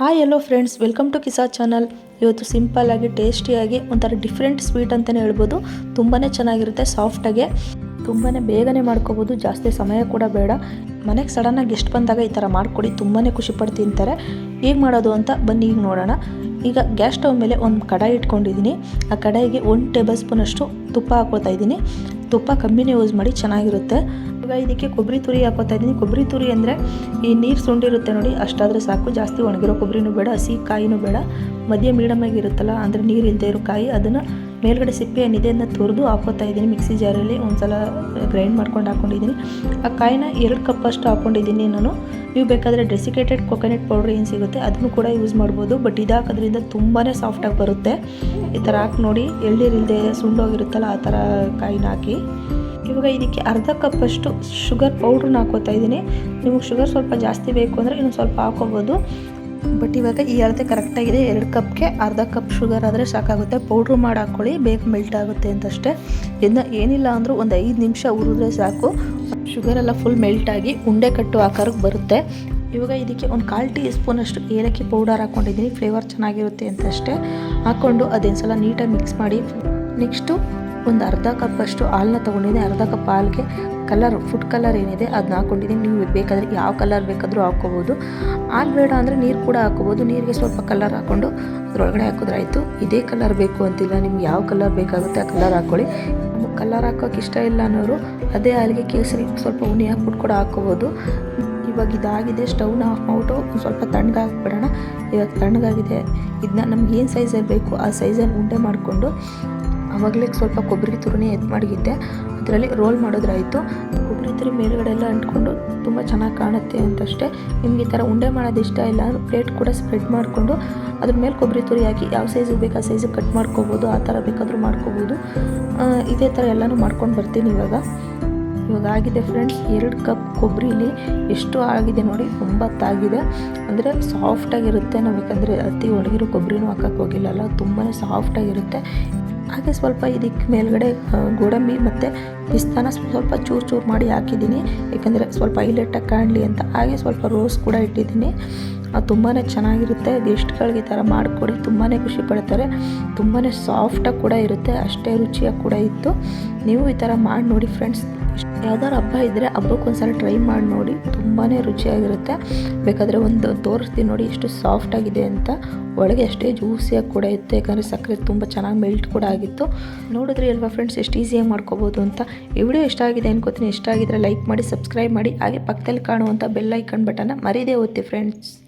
Hi hello friends welcome to ಕಿಸಾ channel ಇವತ್ತು ಸಿಂಪಲ್ಲಾಗಿ ಟೇಸ್ಟಿಯಾಗಿ ಒಂಥರ ಡಿಫ್ರೆಂಟ್ ಸ್ವೀಟ್ ಅಂತಲೇ ಹೇಳ್ಬೋದು. ತುಂಬಾ ಚೆನ್ನಾಗಿರುತ್ತೆ ಸಾಫ್ಟಾಗೆ ತುಂಬಾ ಬೇಗನೆ ಮಾಡ್ಕೋಬೋದು, ಜಾಸ್ತಿ ಸಮಯ ಕೂಡ ಬೇಡ. ಮನೆಗೆ ಸಡನ್ನಾಗಿ ಗೆಸ್ಟ್ ಬಂದಾಗ ಈ ಥರ ಮಾಡಿಕೊಡಿ ತುಂಬಾ ಖುಷಿಪಟ್ಟು ತಿಂತಾರೆ. ಹೇಗೆ ಮಾಡೋದು ಅಂತ ಬನ್ನಿ, ಈಗ ನೋಡೋಣ. ಈಗ ಗ್ಯಾಸ್ ಸ್ಟವ್ ಮೇಲೆ ಒಂದು ಕಡಾಯಿ ಇಟ್ಕೊಂಡಿದ್ದೀನಿ. ಆ ಕಡಾಯಿಗೆ ಒಂದು ಟೇಬಲ್ ಸ್ಪೂನಷ್ಟು ತುಪ್ಪ ಹಾಕೋತಾ ಇದ್ದೀನಿ. ತುಪ್ಪ ಕಮ್ಮಿನೇ ಯೂಸ್ ಮಾಡಿ, ಚೆನ್ನಾಗಿರುತ್ತೆ. ಇವಾಗ ಇದಕ್ಕೆ ಕೊಬ್ಬರಿ ತುರಿ ಹಾಕೋತಾ ಇದ್ದೀನಿ ಕೊಬ್ಬರಿ ತುರಿ ಅಂದರೆ ಈ ನೀರು ಸುಂಡಿರುತ್ತೆ ನೋಡಿ, ಅಷ್ಟಾದರೆ ಸಾಕು. ಜಾಸ್ತಿ ಒಣಗಿರೋ ಕೊಬ್ಬರಿನೂ ಬೇಡ, ಹಸಿ ಕಾಯಿನೂ ಬೇಡ. ಮಧ್ಯ ಮೀಡಿಯಮ್ ಆಗಿ ಇರುತ್ತಲ್ಲ, ಅಂದರೆ ನೀರು ಇಲ್ಲದೆ ಇರೋ ಕಾಯಿ, ಅದನ್ನು ಮೇಲ್ಗಡೆ ಸಿಪ್ಪೆ ಏನಿದೆ ಅದನ್ನ ತುರಿದು ಹಾಕೋತಾ ಇದ್ದೀನಿ ಮಿಕ್ಸಿ ಜಾರಲ್ಲಿ. ಒಂದ್ಸಲ ಗ್ರೈಂಡ್ ಮಾಡ್ಕೊಂಡು ಹಾಕೊಂಡಿದ್ದೀನಿ ಆ ಕಾಯಿನ ಎರಡು ಕಪ್ಪಷ್ಟು ಹಾಕೊಂಡಿದ್ದೀನಿ ನಾನು. ನೀವು ಬೇಕಾದರೆ ಡೆಸಿಕೇಟೆಡ್ ಕೊಕೊನೆಟ್ ಪೌಡ್ರ್ ಏನು ಸಿಗುತ್ತೆ, ಅದನ್ನು ಕೂಡ ಯೂಸ್ ಮಾಡ್ಬೋದು. ಬಟ್ ಇದು ಹಾಕೋದ್ರಿಂದ ತುಂಬಾ ಸಾಫ್ಟಾಗಿ ಬರುತ್ತೆ. ಈ ಥರ ಹಾಕಿ ನೋಡಿ ಎಳ್ಳೀರಿಲ್ಲದೆ ಸುಂಡೋಗಿರುತ್ತಲ್ಲ, ಆ ಥರ ಕಾಯಿನ ಹಾಕಿ. ಇವಾಗ ಇದಕ್ಕೆ ಅರ್ಧ ಕಪ್ಪಷ್ಟು ಶುಗರ್ ಪೌಡ್ರನ್ನ ಹಾಕೋತಾ ಇದ್ದೀನಿ. ನಿಮಗೆ ಶುಗರ್ ಸ್ವಲ್ಪ ಜಾಸ್ತಿ ಬೇಕು ಅಂದರೆ ಇನ್ನು ಸ್ವಲ್ಪ ಹಾಕೋಬೋದು ಬಟ್ ಇವಾಗ ಈ ಅಳತೆ ಕರೆಕ್ಟಾಗಿದೆ ಎರಡು ಕಪ್ಗೆ ಅರ್ಧ ಕಪ್ ಶುಗರ್ ಆದರೆ ಸಾಕಾಗುತ್ತೆ. ಪೌಡ್ರ್ ಮಾಡಿ ಹಾಕ್ಕೊಳ್ಳಿ, ಬೇಗ ಮೆಲ್ಟ್ ಆಗುತ್ತೆ ಅಂತಷ್ಟೇ. ಇದನ್ನ ಏನಿಲ್ಲ ಅಂದರೂ ಒಂದು ಐದು ನಿಮಿಷ ಉರಿದ್ರೆ ಸಾಕು. ಶುಗರ್ ಎಲ್ಲ ಫುಲ್ ಮೆಲ್ಟ್ ಆಗಿ ಉಂಡೆ ಕಟ್ಟು ಆಕಾರಕ್ಕೆ ಬರುತ್ತೆ. ಇವಾಗ ಇದಕ್ಕೆ ಒಂದು ಕಾಲು ಟೀ ಸ್ಪೂನಷ್ಟು ಏಲಕ್ಕಿ ಪೌಡರ್ ಹಾಕ್ಕೊಂಡಿದ್ದೀನಿ. ಫ್ಲೇವರ್ ಚೆನ್ನಾಗಿರುತ್ತೆ ಅಂತಷ್ಟೇ. ಹಾಕ್ಕೊಂಡು ಅದೊಂದು ಸಲ ನೀಟಾಗಿ ಮಿಕ್ಸ್ ಮಾಡಿ. ನೆಕ್ಸ್ಟು ಒಂದು ಅರ್ಧ ಕಪ್ಪಷ್ಟು ಹಾಲನ್ನ ತೊಗೊಂಡಿದ್ದೀನಿ ಅರ್ಧ ಕಪ್ ಹಾಲಿಗೆ ಕಲರ್ ಫುಡ್ ಕಲರ್ ಏನಿದೆ ಅದನ್ನ ಹಾಕ್ಕೊಂಡಿದ್ದೀನಿ ನೀವು ಬೇಕಾದರೆ ಯಾವ ಕಲರ್ ಬೇಕಾದರೂ ಹಾಕ್ಕೋಬೋದು. ಹಾಲು ಬೇಡ ಅಂದರೆ ನೀರು ಕೂಡ ಹಾಕ್ಕೋಬೋದು. ನೀರಿಗೆ ಸ್ವಲ್ಪ ಕಲರ್ ಹಾಕ್ಕೊಂಡು ಅದರೊಳಗಡೆ ಹಾಕಿದ್ರಾಯಿತು ಇದೇ ಕಲರ್ ಬೇಕು ಅಂತಿಲ್ಲ. ನಿಮ್ಗೆ ಯಾವ ಕಲರ್ ಬೇಕಾಗುತ್ತೆ ಆ ಕಲರ್ ಹಾಕ್ಕೊಳ್ಳಿ ಕಲರ್ ಹಾಕೋಕೆ ಇಷ್ಟ ಇಲ್ಲ ಅನ್ನೋರು ಅದೇ ಹಾಲಿಗೆ ಕೇಸರಿ ಸ್ವಲ್ಪ ಉಣಿ ಹಾಕ್ಬಿಟ್ಟು ಕೂಡ ಹಾಕ್ಕೋಬೋದು. ಇವಾಗ ಇದಾಗಿದೆ. ಸ್ಟವ್ನ ಆಫ್ ಮಾಡ್ಬಿಟ್ಟು ಸ್ವಲ್ಪ ತಣ್ಣಗಾಕ್ಬಿಡೋಣ ಇವಾಗ ತಣ್ಣಗಾಗಿದೆ. ಇದನ್ನ ನಮ್ಗೆ ಏನು ಸೈಜಲ್ಲಿ ಬೇಕು ಆ ಸೈಜಲ್ಲಿ ಉಂಡೆ ಮಾಡಿಕೊಂಡು ಆವಾಗಲೇ ಸ್ವಲ್ಪ ಕೊಬ್ಬರಿ ತುರಿನೇ ಎದ್ದು ಮಾಡಿದ್ದೆ. ಅದರಲ್ಲಿ ರೋಲ್ ಮಾಡೋದ್ರಾಯಿತು. ಕೊಬ್ಬರಿ ತುರಿ ಮೇಲುಗಡೆ ಎಲ್ಲ ಅಂಟ್ಕೊಂಡು ತುಂಬ ಚೆನ್ನಾಗಿ ಕಾಣುತ್ತೆ ಅಂತಷ್ಟೇ. ನಿಮ್ಗೆ ಈ ಥರ ಉಂಡೆ ಮಾಡೋದು ಇಷ್ಟ ಇಲ್ಲ ಪ್ಲೇಟ್ ಕೂಡ ಸ್ಪ್ರೆಡ್ ಮಾಡಿಕೊಂಡು ಅದ್ರ ಮೇಲೆ ಕೊಬ್ಬರಿ ತುರಿ ಹಾಕಿ ಯಾವ ಸೈಜಿಗೆ ಬೇಕು ಆ ಸೈಜಿಗೆ ಕಟ್ ಮಾಡ್ಕೋಬೋದು, ಆ ಥರ ಬೇಕಾದರೂ ಮಾಡ್ಕೋಬೋದು. ಇದೇ ಥರ ಎಲ್ಲನೂ ಮಾಡ್ಕೊಂಡು ಬರ್ತೀನಿ ಇವಾಗ. ಇವಾಗ ಆಗಿದೆ ಫ್ರೆಂಡ್ಸ್ ಎರಡು ಕಪ್ ಕೊಬ್ಬರಿಲಿ ಎಷ್ಟು ಆಗಿದೆ ನೋಡಿ ಒಂಬತ್ತಾಗಿದೆ ಅಂದರೆ ಸಾಫ್ಟಾಗಿರುತ್ತೆ ನಾವು ಯಾಕಂದರೆ ಅತಿ ಒಣಗಿರೋ ಕೊಬ್ಬರಿನೂ ಹಾಕೋಕ್ಕೆ ಹೋಗಿಲ್ಲಲ್ಲ ತುಂಬಾ ಸಾಫ್ಟಾಗಿರುತ್ತೆ ಹಾಗೆ ಸ್ವಲ್ಪ ಇದಕ್ಕೆ ಮೇಲ್ಗಡೆ ಗೋಡಂಬಿ ಮತ್ತು ಪಿಸ್ತಾನ ಸ್ವಲ್ಪ ಚೂರು ಚೂರು ಮಾಡಿ ಹಾಕಿದ್ದೀನಿ. ಯಾಕಂದರೆ ಸ್ವಲ್ಪ ಹೈಲೈಟಾಗಿ ಕಾಣಲಿ ಅಂತ. ಹಾಗೆ ಸ್ವಲ್ಪ ರೋಸ್ ಕೂಡ ಇಟ್ಟಿದ್ದೀನಿ. ತುಂಬಾ ಚೆನ್ನಾಗಿರುತ್ತೆ. ಗೆಸ್ಟ್ಗಳಿಗೆ ಥರ ಮಾಡಿಕೊಡಿ. ತುಂಬಾ ಖುಷಿ ಪಡ್ತಾರೆ. ತುಂಬಾ ಸಾಫ್ಟಾಗಿ ಕೂಡ ಇರುತ್ತೆ. ಅಷ್ಟೇ ರುಚಿಯಾಗಿ ಕೂಡ ಇತ್ತು. ನೀವು ಈ ಥರ ಮಾಡಿ ನೋಡಿ ಫ್ರೆಂಡ್ಸ್ ಯಾವ್ದಾದ್ರು ಹಬ್ಬ ಇದ್ದರೆ ಹಬ್ಬಕ್ಕೊಂದ್ಸಲ ಟ್ರೈ ಮಾಡಿ ನೋಡಿ. ತುಂಬಾ ರುಚಿಯಾಗಿರುತ್ತೆ. ಬೇಕಾದರೆ ಒಂದು ತೋರಿಸ್ತೀನಿ ನೋಡಿ ಎಷ್ಟು ಸಾಫ್ಟಾಗಿದೆ ಅಂತ. ಒಳಗೆ ಅಷ್ಟೇ ಜ್ಯೂಸಿಯಾಗಿ ಕೂಡ ಇತ್ತು. ಯಾಕಂದರೆ ಸಕ್ಕರೆ ತುಂಬ ಚೆನ್ನಾಗಿ ಮೆಲ್ಟ್ ಕೂಡ ಆಗಿತ್ತು. ನೋಡಿದ್ರಿ ಅಲ್ವಾ ಫ್ರೆಂಡ್ಸ್ ಎಷ್ಟು ಈಸಿಯಾಗಿ ಮಾಡ್ಕೋಬೋದು ಅಂತ. ಈ ವಿಡಿಯೋ ಇಷ್ಟ ಆಗಿದೆ ಅನ್ಕೋತೀನಿ. ಇಷ್ಟ ಆಗಿದ್ರೆ ಲೈಕ್ ಮಾಡಿ ಸಬ್ಸ್ಕ್ರೈಬ್ ಮಾಡಿ. ಹಾಗೆ ಪಕ್ಕದಲ್ಲಿ ಕಾಣುವಂಥ ಬೆಲ್ ಐಕನ್ ಬಟನ್ನ ಮರೀದೇ ಓದ್ತಿ ಫ್ರೆಂಡ್ಸ್